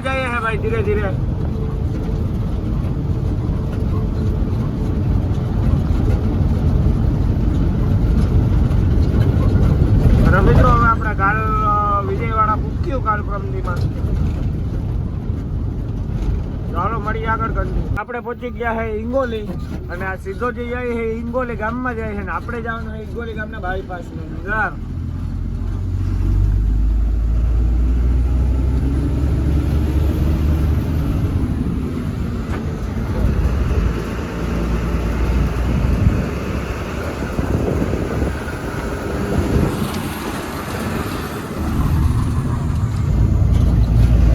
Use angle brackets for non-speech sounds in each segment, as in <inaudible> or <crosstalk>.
ભાઈ, ધીરે ધીરે. અને મિત્રો, હવે આપણે ચાલો, મળીએ આગળ આપણે પહોંચી ગયા છે ઇંગોલી અને આ સીધો જે જાય છે ઇંગોલી ગામમાં જાય છે આપણે જવાનું છે ઈંગોલી ગામના ભાઈ ની અંદર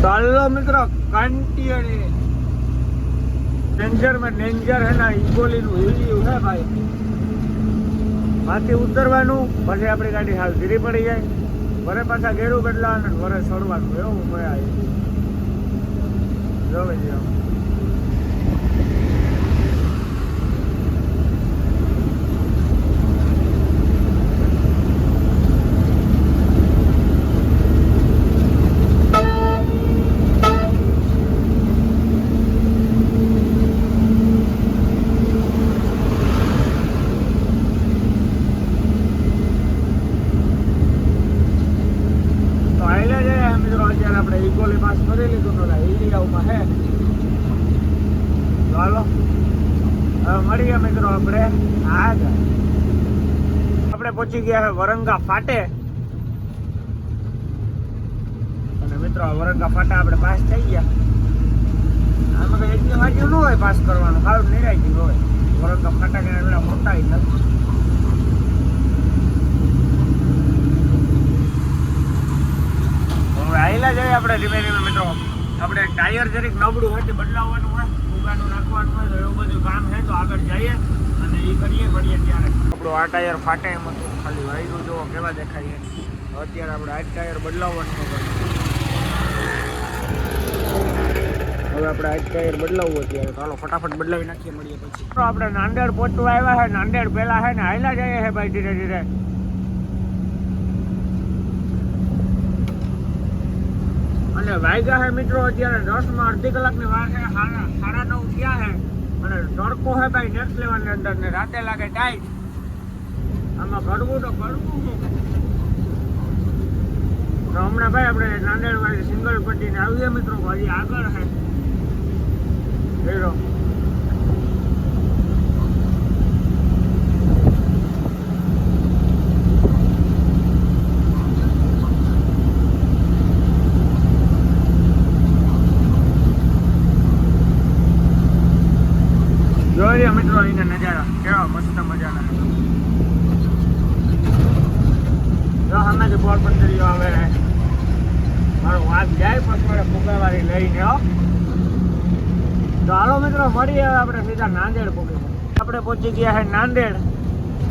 ચાલો મિત્રો કંટીયણી ડેન્જરમાં ડેન્જર હે ના ઇગોલી નું હિલિયું હે ભાઈ. માથે ઉતરવાનું, પછી આપણી ગાડી હાલ ધીરી પડી જાય. વરે પાછા ગેરું બદલાવાનું વરે છોડવાનું એવું મજા આવી. જો આયલા જાય મિત્રો અત્યારે આપણે ઇકોલી પાસ કરી લીધું તો એરિયામાં હે તો હાલો હવે મળીએ મિત્રો આપણે આગળ આપણે પહોંચી ગયા વરંગા ફાટે. અને મિત્રો વરંગા ફાટા આપણે પાસ થઈ ગયા. આમાં કઈ એટલી વાગ્યું ન હોય પાસ કરવાનું સારું નિરાય હોય વરંગા ફાટા કઈ એટલા મોટા નથી. આયલા જાય આપણે ધીમે ધીમે, મિત્રો. આપણે ટાયર જરીક નબળું હોય તે બદલાવવાનું હોય ફુગાનું નાખવાનું હોય તો એવું બધું કામ છે, તો આગળ જઈએ અને એ કરીએ કરીએ ત્યારે. આપણું આ ટાયર ફાટે એમ હતું. ખાલી વાયરું જોવો કેવા દેખાય અત્યારે આપણે આ ટાયર બદલાવવાનું હવે આપણે આ ટાયર બદલાવવું અત્યારે. ચાલો ફટાફટ બદલાવી નાખીએ, મળીએ પછી. તો આપણે નાંદેડ પહોંચવા આવ્યા છે નાંદેડ પહેલા છે ને હાયલા જઈએ છે ભાઈ ધીરે ધીરે. અને વાયગા છે મિત્રો, અત્યારે દસમાં અડધી કલાકની વાર છે સાડા નવ થયા છે અને તડકો છે ભાઈ નેક્સ્ટ લેવલની અંદર ને રાતે લાગે ટાઈટ. આમાં ઘડવું તો ઘડવું તો હમણાં ભાઈ આપણે નાંદેડ વાળી સિંગલ પટ્ટીને આવીએ મિત્રો હજી આગળ હે. હેરો જોઈએ મિત્રો અહીંના નજારા કેવા મસ્ત મજાના જો હમણાં બોલ પંદરીઓ આવે મારો વાત જાય પછી મારે ફુગાવાળી લઈને હો તો હાલો મિત્રો મળીએ હવે આપણે સીધા નાંદેડ પહોંચી આપણે પહોંચી ગયા છે નાંદેડ.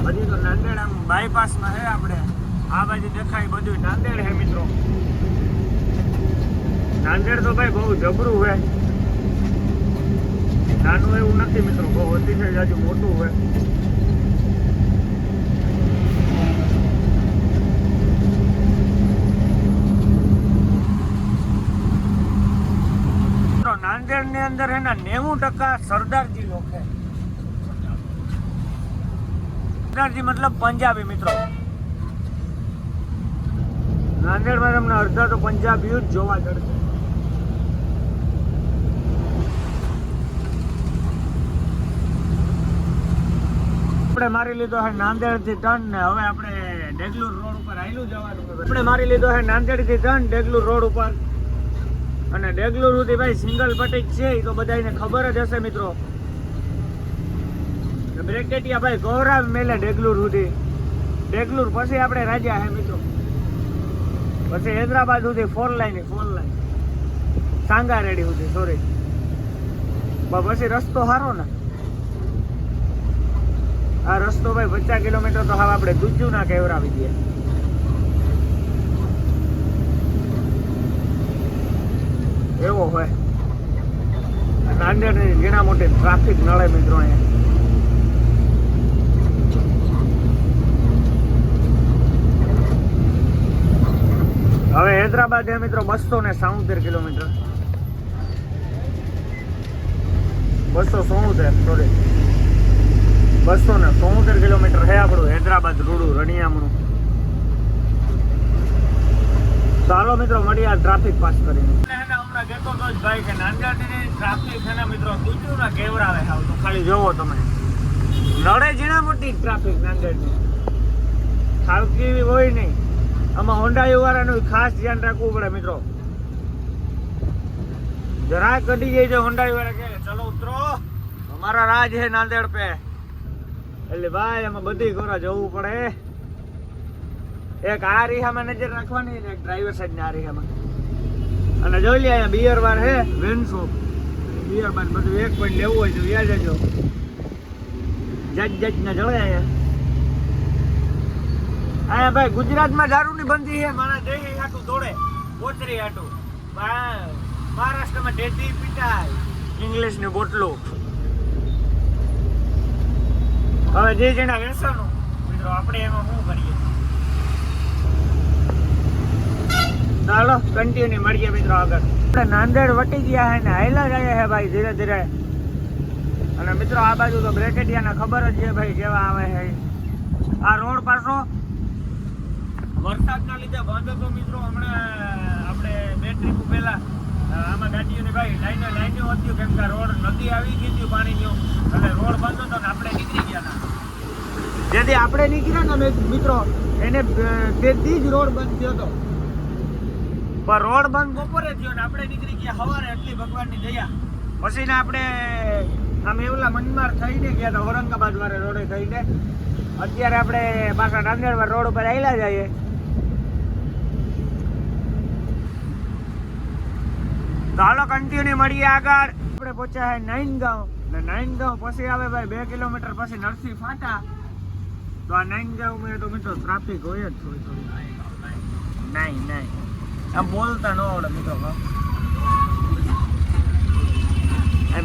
હજી તો નાંદેડ આમ બાયપાસમાં હે આપણે. આ બાજુ દેખાય બધું નાંદેડ હે મિત્રો. નાંદેડ તો ભાઈ બહુ જબરું હોય નાનું એવું નથી મિત્રો, બહુ અતિશય જાજુ મોટું હોય નાંદેડની અંદર એના નેવું ટકા સરદારજી લોકો છે મતલબ પંજાબી મિત્રો. નાંદેડમાં તમને અડધા તો પંજાબીઓ જ જોવા જડશે આપણે મારી લીધો છે નાંદેડથી ટન ને હવે આપણે ડેગલુર રોડ ઉપર આયલું જવાનું આપણે મારી લીધો છે નાંદેડથી ટન ડેગલુર રોડ ઉપર. અને ડેગલુર સુધી ભાઈ સિંગલ પટેક છે એ તો બધાને ખબર જ હશે મિત્રો. બ્રેકેટિયા ભાઈ ગૌરાવ મેલે ડેગલુર સુધી. ડેગલુર પછી આપણે રાજા હે મિત્રો. પછી હૈદરાબાદ સુધી four line four line. Sangareddy સુધી સોરી પછી રસ્તો સારો ને? આ રસ્તો ભાઈ પચાસ કિલોમીટર તો હવે આપણે દૂજુ ના કેવરાવી દઈએ એવો હોય. નાંદેડની ઘણા મોટી ટ્રાફિક નળે મિત્રો અહીંયા હવે હૈદરાબાદ એ મિત્રો બસો ને સાઉતેર કિલોમીટર. બસો સોતેર સોરી બસો ને સોતેર કિલોમીટર છે આપણું હૈદરાબાદ રૂડું, રણિયામણું. ચાલો મિત્રો, મળીએ આ ટ્રાફિક પાસ કરીને. હમણાં કહેતો તો ભાઈ કે નાંદિયાની ટ્રાફિક છે ને મિત્રો દૂધના કેવરાવે આવ તો ખાલી જોવો તમે. નડે જીણા મોટી ટ્રાફિક નાંદેડની ખાલકી હોય નહીં. આમાં હોન્ડા યુવારાનું ખાસ ધ્યાન રાખવું પડે મિત્રો. જરા કઢી જાય છે હોન્ડા યુવારા કે, ચલો ઉતરો, અમારા રાજ હે નાંદેડ પે. એટલે ભાઈ એમાં બધી ગોરા જવું પડે. એક આ રીહામાં નજર રાખવાની એક ડ્રાઈવર સાહેબ ને આ રીહામાં. અને જોઈ લે, અહીંયા બિયર બાર હે વેન્સો બિયર બાર બધું એક પોઈન્ટ લેવું હોય તો વ્યાજ જજો જજ જજ ને જળે અહીંયા. અહીંયા ભાઈ, ગુજરાતમાં દારૂની બંધી છે, મારા દેહી હાટું દોડે કોચરી હાટું. મહારાષ્ટ્રમાં ડેટી પીટાય, ઇંગ્લિશની બોટલો. હવે જે જેના વેસણું મિત્રો, આપણે એમાં શું કરીએ? ચાલો કન્ટિન્યુ મળીએ મિત્રો આગળ. આપણે નાંદેડ વટી ગયા હે ને હાયલા જાય છે ભાઈ, ધીરે ધીરે. અને મિત્રો, આ બાજુ તો બ્રેકેટિયાના ખબર જ છે ભાઈ, કેવા આવે છે. આ રોડ પાછો વરસાદના લીધે બંધ હતો મિત્રો હમણાં આપણે બે ટ્રીપ પહેલા આમાં ગાડીઓની ભાઈ લાઈનો લાઈનો હતી કેમ કે રોડ નદી આવી ગઈ હતી પાણીની. અને રોડ બંધ હતો ને આપણે નીકળી ગયા હતા. જેથી આપણે નીકળ્યા ને મિત્રો એને તેથી જ રોડ બંધ થયો હતો. પણ રોડ બંધ બપોરે થયો ને આપણે નીકળી ગયા સવારે એટલી ભગવાનની દયા. પછી ને આપણે આમ એવલા મનમાર થઈને ગયા હતા ઔરંગાબાદ વાળા રોડે થઈને. અત્યારે આપણે પાછા નાંદેડ રોડ ઉપર આવેલા જઈએ તો હાલો કન્ટિન્યુ મળીએ આગળ. આપણે પહોંચ્યા છે નાઈન ગાંવ ને નાઈન ગાંવ પછી આવે ભાઈ બે કિલોમીટર પછી નરસિંહ ફાટા. તો આ નાઈન ગાંવમાં તો મિત્રો ટ્રાફિક હોય જ થોડી થોડી. નહીં નાઈ આમ બોલતા ન આવડે મિત્રો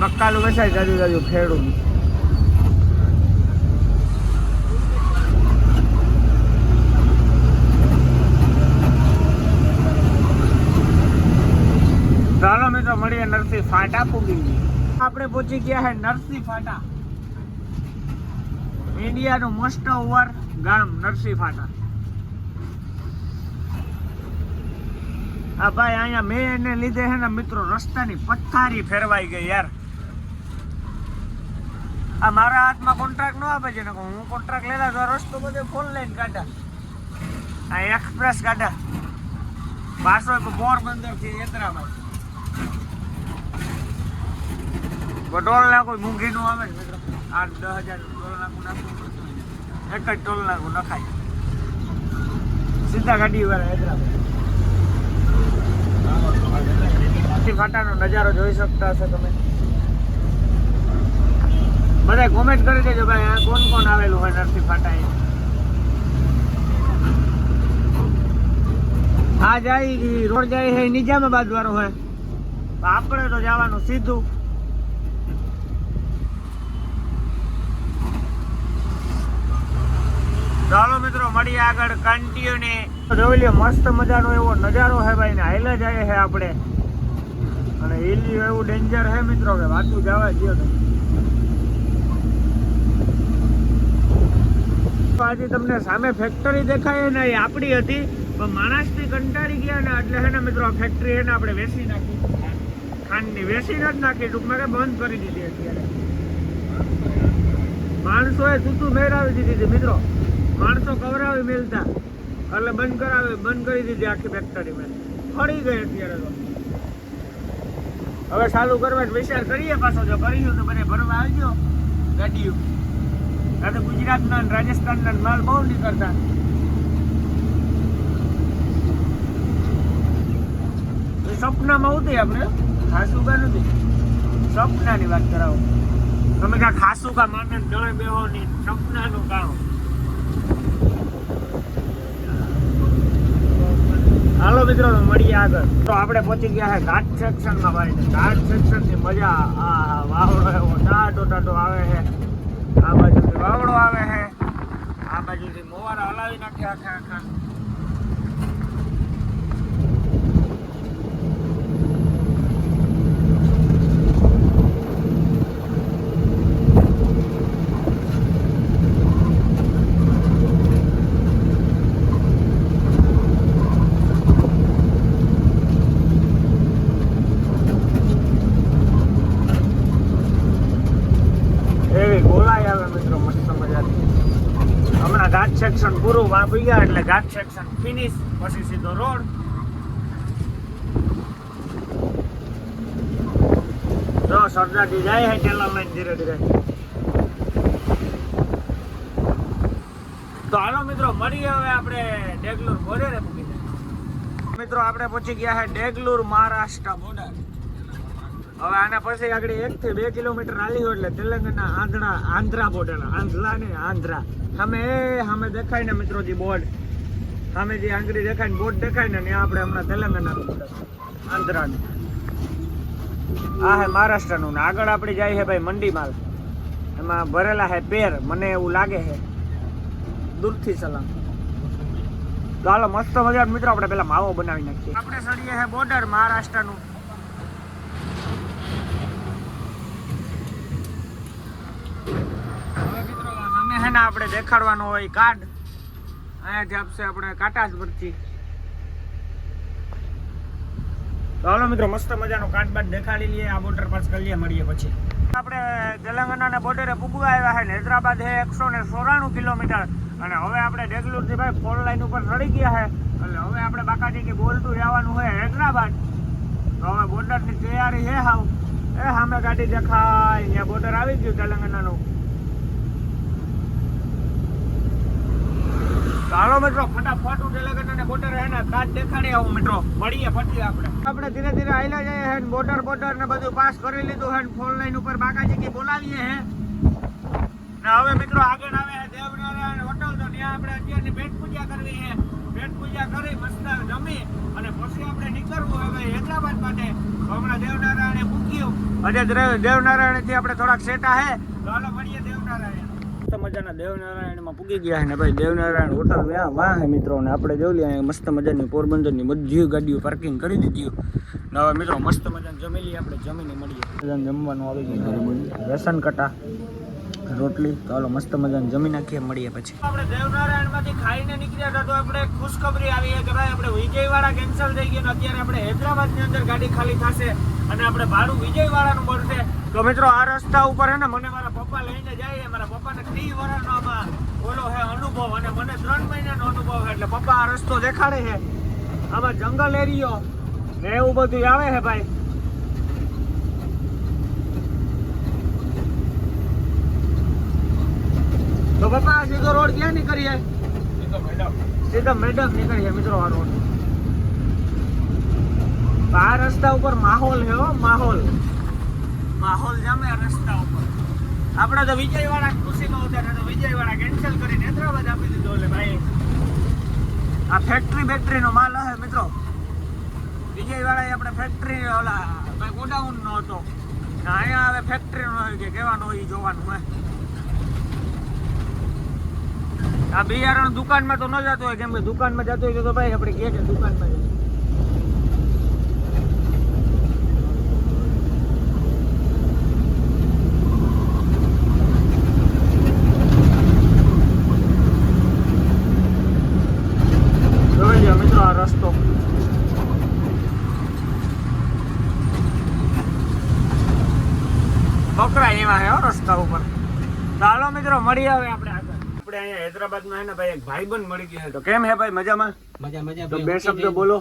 બક્કાલું બેસાય જાજુ જાજુ ખેડું ચાલો મિત્રો મળીએ નરસિંહ ફાટા પૂગી આપણે પહોંચી ગયા છે નરસિંહ ફાટા. ઇન્ડિયાનું મોસ્ટ ઓવર ગામ નરસિંહ ફાટા. આ ભાઈ અહીંયા મેં એને લીધે છે ને મિત્રો રસ્તાની પથ્થારી ફેરવાઈ ગઈ યાર. આ મારા હાથમાં કોન્ટ્રાક્ટ ન આપે છે ને હું કોન્ટ્રાક્ટ લેલા તો રસ્તો બધો ફોન લઈને કાઢા. આ એક્સપ્રેસ કાઢા. પાછો પોરબંદરથી યાત્રામાં. ટોલ નાખું મૂંઘી નું આવે આઠ, દસ હજાર ટોલ નાખું નાખું. એક જ ટોલ નાખું, નખાય. સીધા ગાડી વાળા હૈદરાબાદ. નજારો જોઈ શકતા હશો તમે. બધા કોમેન્ટ કરી દેજો ભાઈ કોણ કોણ આવેલું હોય નરસિંહ ફાટા એ આ જાય રોડ જાય છે નિજામાબાદ વાળો હોય. આપણે તો જવાનું સીધું. ચાલો મિત્રો, મળીએ આગળ કન્ટિન્યુ જોઈ લ્યો મસ્ત મજાનો એવો નજારો છે ભાઈ, ને હાઈલે જાય છે આપણે. અને હિલી એવું ડેન્જર છે મિત્રો કે વાતું જવા તો આજે તમને સામે ફેક્ટરી દેખાય ને એ આપણી હતી, પણ માણસથી કંટાળી ગયા ને, એટલે હે ને મિત્રો ફેક્ટરી એને આપણે વેસી નાખી. ખાંડની વેસી જ નાખી, ટૂંકમાં કે બંધ કરી દીધી અત્યારે. માણસોએ તૂતું મેળવી દીધી હતી, મિત્રો. માણસો કવરાવી મેલતા. એટલે બંધ કરાવે, બંધ કરી દીધી આખી ફેક્ટરી મેં. ફરી ગઈ અત્યારે તો. હવે ચાલુ કરવા વિચાર કરીએ પાછો. જો કરીશું તો મને ભરવા આવજો ગાડીઓ. તો ગુજરાતના રાજસ્થાનના માલ બહુ નીકળતા. સપનામાં ઉતરી આપણે? ખાસું કા નથી. સપનાની વાત કરાવો. તમે કાં ખાસું કા માનન, જળે બેહો ની સપનાનું કામ હાલો મિત્રો, મળીએ આગળ. તો આપણે પહોંચી ગયા છે ઘાટ સેક્શનમાં ભાઈ. ઘાટ સેક્શનની મજા આ વાવડો એવો ટાટો ટાટો આવે છે આ બાજુથી વાવડો આવે છે આ બાજુથી મોવારા હલાવી નાખ્યા આખા આખા સેક્શન પૂરું વાપી ગયા એટલે ઘાટ સેક્શન ફિનિશ પછી સીધો રોડ જો સરદારજી જાય હે ટેલર લાઈન ધીરે ધીરે. તો હાલો મિત્રો, મળીએ હવે આપણે ડેગલુર બોર્ડરે પૂકી જાય મિત્રો, આપણે પહોંચી ગયા હે ડેગલુર મહારાષ્ટ્ર બોર્ડર હવે આના પછી આગળ એક થી બે કિલોમીટર હાલી હોય એટલે તેલંગાના આંધ્રા આંધ્રા બોર્ડર આંધ્રા ને આંધ્રા. સામે એ, સામે દેખાય ને મિત્રો જે બોર્ડ. સામે જે આંગળી દેખાય ને, બોર્ડ દેખાય ને ત્યાં આપણે હમણાં તેલંગાના આંધ્રાનું. આ હે મહારાષ્ટ્રનું ને. આગળ આપણે જાય છે ભાઈ મંડી માલ એમાં ભરેલા હે પેર. મને એવું લાગે છે દૂરથી સલામ. ચાલો મસ્ત મજા મિત્રો, આપણે પેલા માવો બનાવી નાખીએ. આપણે સડીએ છે બોર્ડર મહારાષ્ટ્રનું હવે હે ને આપણે દેખાડવાનો હોય કાર્ડ અહીંયાથી આપશે આપણે કાટાસ પરથી તો હાલો મિત્રો, મસ્ત મજાનો કાર્ડ બાદ દેખાડી લઈએ, આ બોર્ડર પાસ કરી લઈએ, મળીએ પછી. આપણે તેલંગાનાના બોર્ડરે પૂગવા આવ્યા છે હૈદરાબાદ છે એકસો ને ચોરાણું કિલોમીટર. અને હવે આપણે ડેગલુરથી ભાઈ ફોર લાઈન ઉપર ચડી ગયા છે. એટલે હવે આપણે બાકાજી કે બોલતું રહેવાનું હોય હૈદરાબાદ. તો હવે બોર્ડરની તૈયારી છે હાવ. એ સામે ગાડી દેખાય. ત્યાં બોર્ડર આવી ગયું તેલંગાનાનું હાલો મિત્રો, ફટાફટ તેલંગાના બોર્ડર હે ને કાચ દેખાડી આવું મિત્રો. મળીએ પછી આપણે. આપણે ધીરે ધીરે આયલા જઈએ હે બોર્ડર બોર્ડર ને બધું પાસ કરી લીધું હે ફોન લાઈન ઉપર બાકાજી કે બોલાવીએ હે. ને હવે મિત્રો આગળ આવે છે દેવનારાયણ હોટલ તો ત્યાં આપણે અત્યારની પેટ પૂજા કરવી હે. પેટ પૂજા કરી, મસ્ત જમી અને પછી આપણે નીકળવું હવે હૈદરાબાદ માટે. હમણાં દેવનારાયણે મૂક્યું અને દેવનારાયણથી આપણે થોડાક સેટા હે. હાલો મળીએ દેવનારાયણ. મસ્ત મજાના દેવનારાયણમાં પૂગી ગયા ને ભાઈ, દેવનારાયણ હોટલ વ્યા વાહ મિત્રો. ને આપણે જોઈ લઈએ મસ્ત મજાની પોરબંદરની બધી ગાડીઓ પાર્કિંગ કરી દીધી ને હવે મિત્રો, મસ્ત મજાની જમી લઈએ આપણે જમીને મળીએ. જમવાનું આવી ગયું બેસન કટા રોટલી. તો હાલો, મસ્ત મજાની જમી નાખીએ, મળીએ પછી. આપણે દેવનારાયણમાંથી ખાઈને નીકળ્યા હતા, તો આપણે ખુશખબરી આવી કે ભાઈ, આપણે વિજયવાડા કેન્સલ થઈ ગયું અત્યારે આપણે હૈદરાબાદની અંદર ગાડી ખાલી થશે અને આપણે ભાડું વિજયવાડાનું મળશે. તો મિત્રો, આ રસ્તા ઉપર હે ને, મને મારા પપ્પા લઈને જાય મારા પપ્પાને ત્રી વર્ષનો આમાં ઓલો હે અનુભવ અને મને ત્રણ મહિનાનો અનુભવ છે. એટલે પપ્પા આ રસ્તો દેખાડે છે. આમાં જંગલ એરિયો ને એવું બધું આવે છે ભાઈ. તો પપ્પા સીધો રોડ ક્યાં નીકળીએ સીધો મેડમ નીકળીએ મિત્રો, આ રોડ. આ રસ્તા ઉપર માહોલ હો, માહોલ. માહોલ જામે રસ્તા ઉપર. આપણે તો વિજયવાડા ખુશીમાં ઉતર્યા તો વિજયવાડા કેન્સલ કરીને હૈદરાબાદ આપી દીધો એટલે ભાઈ, આ ફેક્ટરી બેક્ટરીનો માલ હે મિત્રો. વિજયવાડા આપણે ફેક્ટરી ઓલા, ભાઈ ગોડાઉન નો હતો અહીંયા હવે ફેક્ટરી નો કે કહેવાનો હોય જોવાનું હોય. આ બિયારણ દુકાનમાં તો ન જતો હોય, કેમ કે દુકાનમાં જતો હોય તો ભાઈ આપણે કે દુકાનમાં રસ્તો. બકરા એવા હે રસ્તા ઉપર. ચાલો મિત્રો મળી આવે આપણે. હૈદરાબાદમાં હે ને ભાઈ એક ભાઈબંધ મળી ગયો તો કેમ હે ભાઈ મજામાં? મજા મજા તો બે શબ્દ બોલો.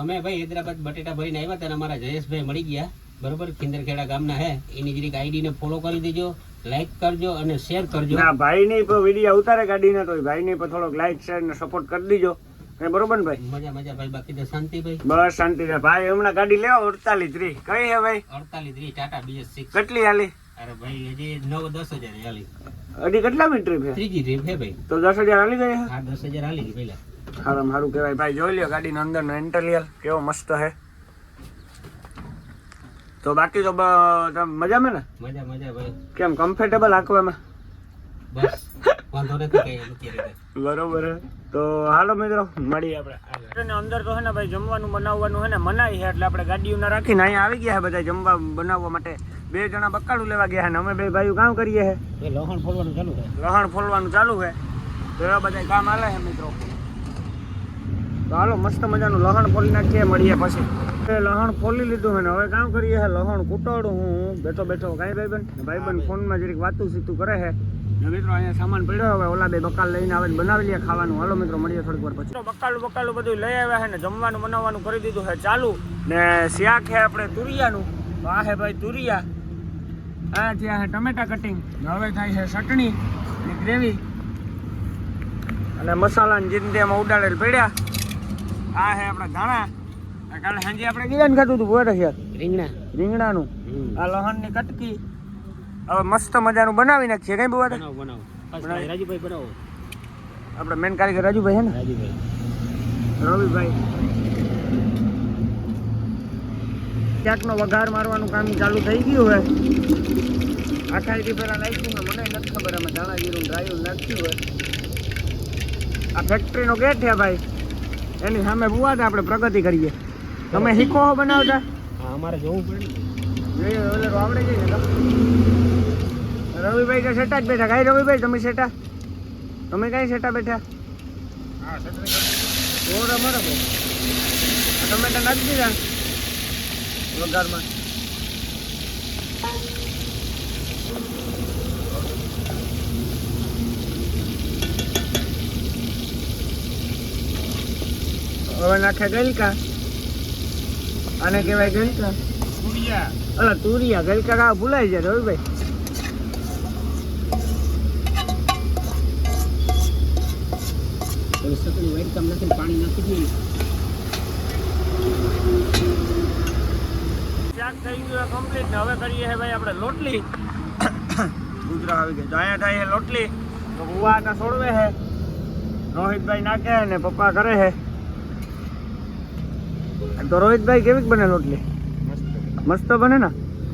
અમે ભાઈ હૈદરાબાદ બટેટા ભરીને આવ્યા ત્યારે અમારા જયેશભાઈ મળી ગયા. બરોબર? ખિંદરખેડા ગામના હે. એની જરીક આઈડી ને ફોલો કરી દેજો લાઈક કરજો અને શેર કરજો. ના ભાઈ ની વીડિયો ઉતારે ગાડીના તો ભાઈની પર થોડોક લાઈક શેર ને સપોર્ટ કરી દીજો. એ બરોબર ને ભાઈ? મજા મજા ભાઈ બાકી તો શાંતિ ભાઈ. બસ શાંતિ છે. ભાઈ હમણાં ગાડી લેવા અડતાલીસ ત્રી કઈ હે ભાઈ? અડતાલીસ ત્રીસ ટાટા બીએસ સિક્સ કેટલી હાલી? અરે ભાઈ હજી નવ દસ હજાર હાલી. હજી કેટલા મીટર છે? ત્રીજી ટ્રીપ હે ભાઈ. તો દસ હજાર હાલી ગઈ હે? દસ હજાર હાલી ગઈ પહેલા. સારું સારું કહેવાય. ભાઈ જોઈ લ્યો ગાડીનો અંદરનો ઇન્ટેરિયર કેવો મસ્ત હે તો બાકી તો મજામાં ને? મજા મજા ભાઈ. કેમ કમ્ફર્ટેબલ હાંકવામાં? બસ. વાંધો નથી કઈ બરોબર તો હાલો મિત્રો મળીએ આપણે અંદર તો હે ને ભાઈ જમવાનું બનાવવાનું હે ને મનાઈ છે એટલે આપણે ગાડીઓ ના રાખીને અહીંયા આવી ગયા છે બધા જમવા બનાવવા માટે. બે જણા બકાડું લેવા ગયા અને ને અમે બે ભાઈઓ કામ કરીએ છે. એ ફોલવાનું ચાલુ છે લહણ ફોલવાનું ચાલુ છે. તો એવા બધા કામ હાલે છે મિત્રો. તો હાલો મસ્ત મજાનું લહણ ફોલી નાખીએ મળીએ પછી. એ લહણ ફોલી લીધું છે ને હવે કામ કરીએ છે લહણ કૂટોડું હું બેઠો બેઠો કાંઈ ભાઈબંધ ભાઈબંધ ફોનમાં જરીક વાતું સીતું કરે છે. મિત્રો અહીંયા સામાન પડ્યો હવે ઓલા બે બકાલ લઈને આવે બનાવી લઈએ ખાવાનું. હાલો મિત્રો મળીએ થોડીક વાર પછી. બકાલું બકાલું બધું લઈ આવ્યા છે ને જમવાનું બનાવવાનું કરી દીધું છે ચાલુ. ને શાક છે આપણે તુરિયાનું. તો આ છે ભાઈ તુરિયા. આ છે ટમેટા કટિંગ હવે થાય છે ચટણી ને ગ્રેવી અને મસાલાની જિંદગીમાં ઉડાડેલ પડ્યા. આ છે આપણા ધાણા. કાલે સાંજે આપણે ગીરાન ને ખાધું હતું બોરે યાર રીંગણા. રીંગણાનું. આ લહણની કટકી. હવે મસ્ત મજાનું બનાવી નાખીએ કઈ બહુ બનાવો બનાવો. રાજુભાઈ બનાવો. આપણે મેન કારીગર રાજુભાઈ છે રાજુભાઈ. રવિભાઈ. ક્યાંકનો વઘાર મારવાનું કામ ચાલુ થઈ ગયું હોય. આખા એથી પહેલા નાખ્યું મને નથી ખબર અમે જાણા ગીરું ડ્રાયું નાખ્યું હોય. આ ફેક્ટરીનો ગેટ છે ભાઈ. એની સામે બુવા આપણે પ્રગતિ કરીએ. તમે શીખો હો બનાવતા. હા અમારે જોવું પડે ને ઓલે તો આવડે જાય રવિભાઈ કે સેટા જ બેઠા. કાંઈ રવિભાઈ તમે સેટા? તમે કાંઈ સેટા બેઠા? હા સેટા બરાબર આ ટમેટા નાખી દીધા. વઘારમાં. હવે નાખે ગલકા. આને કહેવાય ગલકા. તુરિયા. અલા તુરિયા. ગલકા કા ભૂલાઈ જાય નાખીને પાણી નાખી દઈએ. શાક થઈ ગયું કમ્પ્લીટ ને હવે કરીએ છે ભાઈ આપણે લોટલી. <coughs> ગુજરાત આવી ગયા જાયા થાય લોટલી. તો ગુવા આટા છોડવે છે. રોહિતભાઈ નાખે ને પપ્પા કરે છે. તો રોહિતભાઈ કેવી બને લોટલી? મસ્ત બને ને?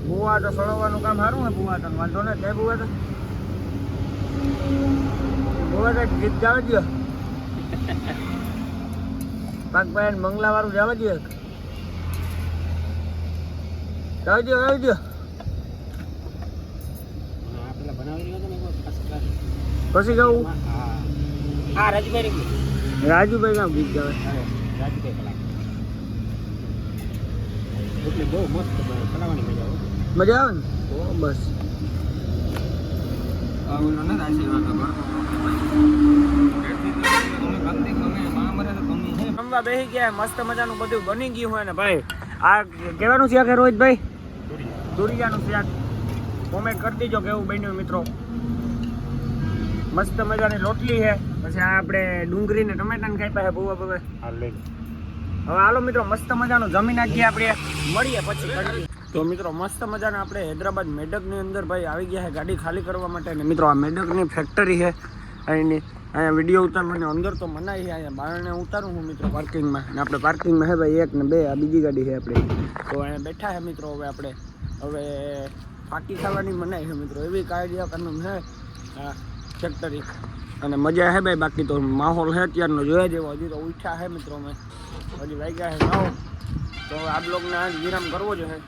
બુવા તો સળવવાનું કામ સારું ને બુવા તો વાંધો ને. તે બુવા તો. બુવા તો ગીત ગાવે દો <laughs> પાકભાઈ મંગલા વાળું જવા દો ગાવી દો ગાવી દો અને આ પેલા બનાવી રહ્યો હતો ને એકવાર first class. પછી ગાવું? હા રાજુભાઈ રાજુભાઈ કામ ગીત ગાવે. રાજુભાઈ બહુ મસ્ત મજા આવે. ને? બસ. બેસી ગયા મસ્ત મજાનું બધું બની ગયું હોય ને ભાઈ. આ કહેવાનું છે કે રોહિતભાઈ? દુરિયાનું શાક. કોમેન્ટ કરી દીજો કેવું બન્યું મિત્રો. મસ્ત મજાની રોટલી છે. પછી આ આપણે ડુંગળી ને ટમેટાને કાપ્યા છે હવે હા હવે હાલો મિત્રો મસ્ત મજાનું જમી નાખીએ આપણે. મળીએ પછી તો મિત્રો મસ્ત મજાના આપણે હૈદરાબાદ મેડકની અંદર ભાઈ આવી ગયા છે ગાડી ખાલી કરવા માટે. અને મિત્રો આ મેડકની ફેક્ટરી છે. અહીંની અહીંયા વીડિયો ઉતારવાની અંદર તો મનાઈ છે અહીંયા બારણે ઉતારું હું મિત્રો પાર્કિંગમાં અને આપણે પાર્કિંગમાં છે ભાઈ એક ને બે આ બીજી ગાડી છે આપણે. તો અહીંયા બેઠા છે મિત્રો હવે આપણે. હવે ફાટી ખાવાની મનાઈ છે મિત્રો. એવી કાયદા કાનૂન છે ફેક્ટરી અને મજા છે ભાઈ બાકી તો. માહોલ છે અત્યારનો. જોયા જેવો. હજી તો ઉઠ્યા છે મિત્રો મેં હજી વાગ્યા છે નવ. તો આ બ્લોગને આજ વિરામ કરવો જોઈએ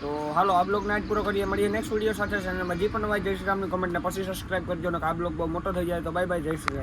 તો હાલો, આ બ્લોગને આજ પૂરો કરીએ. મળીએ નેક્સ્ટ વીડિયો સાથે. ચેનલમાં જે પણ ભાઈ જય શ્રી રામની કમેન્ટને પછી સબસ્ક્રાઈબ કરજો. ને આ બ્લોગ બહુ મોટો થઈ જાય તો બાય બાય જય શ્રી રામ.